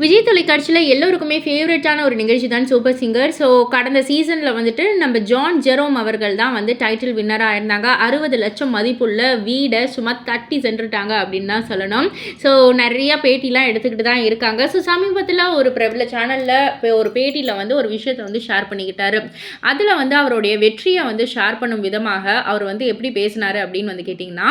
விஜய் தொலைக்காட்சியில் எல்லோருக்குமே ஃபேவரட்டான ஒரு நிகழ்ச்சி தான் சூப்பர் சிங்கர் ஸோ கடந்த சீசனில் வந்துட்டு நம்ம ஜான் ஜெரோம் அவர்கள் தான் வந்து டைட்டில் வின்னராக இருந்தாங்க. அறுபது லட்சம் மதிப்புள்ள வீடை சும்மா தட்டி சென்றுட்டாங்க அப்படின்னு தான் சொல்லணும். ஸோ நிறைய பேட்டிலாம் எடுத்துக்கிட்டு தான் இருக்காங்க. ஸோ சமீபத்தில் ஒரு பிரபல சேனலில் ஒரு பேட்டியில் வந்து ஒரு விஷயத்தை வந்து ஷேர் பண்ணிக்கிட்டாரு. அதில் வந்து அவருடைய வெற்றியை வந்து ஷேர் பண்ணும் விதமாக அவர் வந்து எப்படி பேசினார் அப்படின்னு வந்து கேட்டிங்கன்னா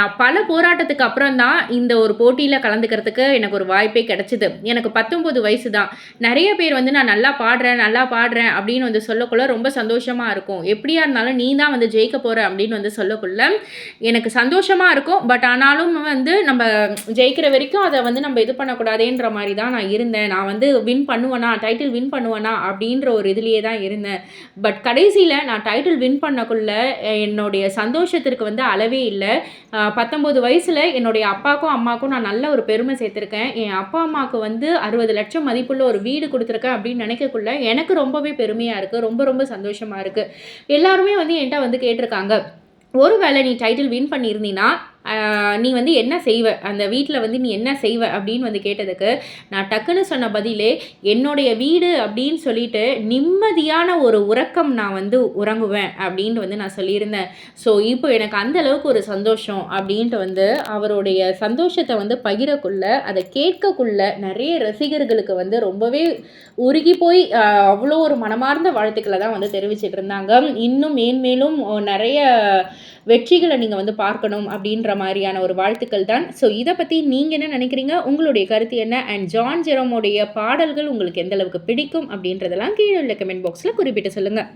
நான் பல போராட்டத்துக்கு அப்புறம் தான் இந்த ஒரு போட்டியில் கலந்துக்கிறதுக்கு எனக்கு ஒரு வாய்ப்பே கிடச்சிது எனக்கு பத்தொம்பது வயசு தான் நிறைய பேர் வந்து நான் நல்லா பாடுறேன் நல்லா பாடுறேன் அப்படின்னு வந்து சொல்லக்குள்ள ரொம்ப சந்தோஷமாக இருக்கும். எப்படியா இருந்தாலும் நீ தான் வந்து ஜெயிக்க போகிற அப்படின்னு வந்து சொல்லக்குள்ள எனக்கு சந்தோஷமாக இருக்கும். பட் ஆனாலும் வந்து நம்ம ஜெயிக்கிற வரைக்கும் அதை வந்து நம்ம இது பண்ணக்கூடாதேன்ற மாதிரி தான் நான் இருந்தேன். நான் வந்து வின் பண்ணுவேனா டைட்டில் வின் பண்ணுவேனா அப்படின்ற ஒரு இதுலேயே தான் இருந்தேன். பட் கடைசியில் நான் டைட்டில் வின் பண்ணக்குள்ள என்னுடைய சந்தோஷத்திற்கு வந்து அளவே இல்லை. பத்தொம்போது வயசில் என்னுடைய அப்பாவுக்கும் அம்மாவுக்கும் நான் நல்ல ஒரு பெருமை சேர்த்துருக்கேன். என் அப்பா அம்மாவுக்கு அம்மாவுக்கு வந்து அறுபது லட்சம் மதிப்புள்ள ஒரு வீடு கொடுத்துருக்கேன் அப்படின்னு நினைக்கக்குள்ள எனக்கு ரொம்பவே பெருமையாக இருக்குது ரொம்ப ரொம்ப சந்தோஷமாக இருக்குது எல்லாருமே வந்து என்கிட்ட வந்து கேட்டிருக்காங்க. ஒருவேளை நீ டைட்டில் வின் பண்ணியிருந்தீங்கன்னா நீ வந்து என்ன செய்வ? அந்த வீட்டில் வந்து நீ என்ன செய்வ? அப்படின்னு வந்து கேட்டதுக்கு நான் டக்குன்னு சொன்ன பதிலே என்னுடைய வீடு அப்படின்னு சொல்லிட்டு நிம்மதியான ஒரு உறக்கம் நான் வந்து உறங்குவேன் அப்படின்ட்டு வந்து நான் சொல்லியிருந்தேன். ஸோ இப்போ எனக்கு அந்த அளவுக்கு ஒரு சந்தோஷம் அப்படின்ட்டு வந்து அவருடைய சந்தோஷத்தை வந்து பகிரக்குள்ள அதை கேட்கக்குள்ள நிறைய ரசிகர்களுக்கு வந்து ரொம்பவே உருகி போய் அவ்வளோ ஒரு மனமார்ந்த வாழ்த்துக்களை தான் வந்து தெரிவிச்சிட்டு இருந்தாங்க. இன்னும் மேன்மேலும் நிறைய வெற்றிகளை நீங்கள் வந்து பார்க்கணும் அப்படின்ற மாதிரியான ஒரு வாழ்த்துக்கள் தான். ஸோ இதை பற்றி நீங்கள் என்ன நினைக்கிறீங்க? உங்களுடைய கருத்து என்ன? அண்ட் ஜான் ஜெரோமோடைய பாடல்கள் உங்களுக்கு எந்த அளவுக்கு பிடிக்கும் அப்படின்றதெல்லாம் கீழே உள்ள கமெண்ட் பாக்ஸில் குறிப்பிட்டு சொல்லுங்கள்